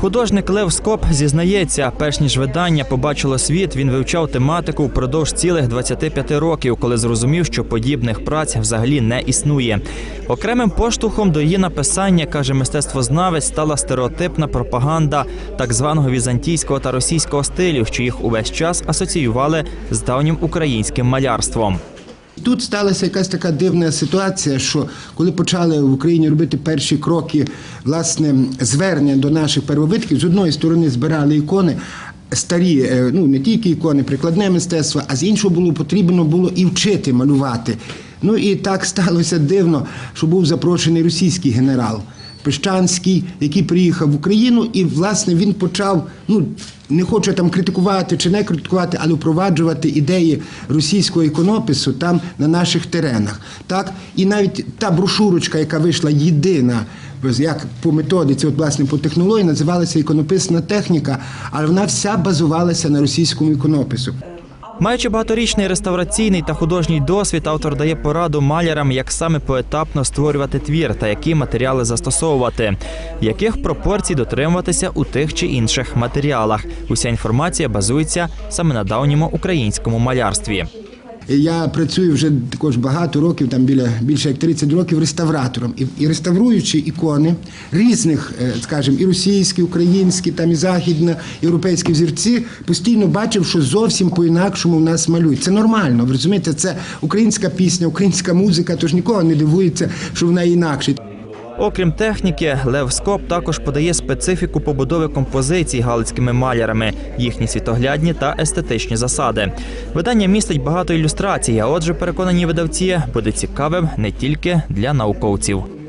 Художник Лев Скоп зізнається, перш ніж видання побачило світ, він вивчав тематику впродовж цілих 25 років, коли зрозумів, що подібних праць взагалі не існує. Окремим поштовхом до її написання, каже мистецтвознавець, стала стереотипна пропаганда так званого візантійського та російського стилів, що їх увесь час асоціювали з давнім українським малярством. Тут сталася якась така дивна ситуація, що коли почали в Україні робити перші кроки власне звернення до наших первобитків, з одної сторони збирали ікони. Старі, е, ну не тільки ікони, прикладне мистецтво, а з іншого було потрібно було і вчити малювати. Ну і так сталося дивно, що був запрошений російський генерал Пещанський, який приїхав в Україну, і власне він почав, ну не хочу там критикувати чи не критикувати, але впроваджувати ідеї російського іконопису там на наших теренах. Так і навіть та брошурочка, яка вийшла єдина. Як по методиці, от власне по технології, називалася іконописна техніка, але вона вся базувалася на російському іконопису. Маючи багаторічний реставраційний та художній досвід, автор дає пораду малярам, як саме поетапно створювати твір та які матеріали застосовувати, яких пропорцій дотримуватися у тих чи інших матеріалах. Уся інформація базується саме на давньому українському малярстві. Я працюю вже також багато років, там біля більше як 30 років реставратором. І, і реставруючи ікони різних, е, скажімо, і російські, українські, там і західно, європейські взірці, постійно бачив, що зовсім по-інакшому в нас малюють. Це нормально. Ви розумієте, це українська пісня, українська музика, тож нікого не дивується, що вона інакше. Окрім техніки, Лев Скоп також подає специфіку побудови композицій галицькими малярами, їхні світоглядні та естетичні засади. Видання містить багато ілюстрацій, а отже, переконані видавці, буде цікавим не тільки для науковців.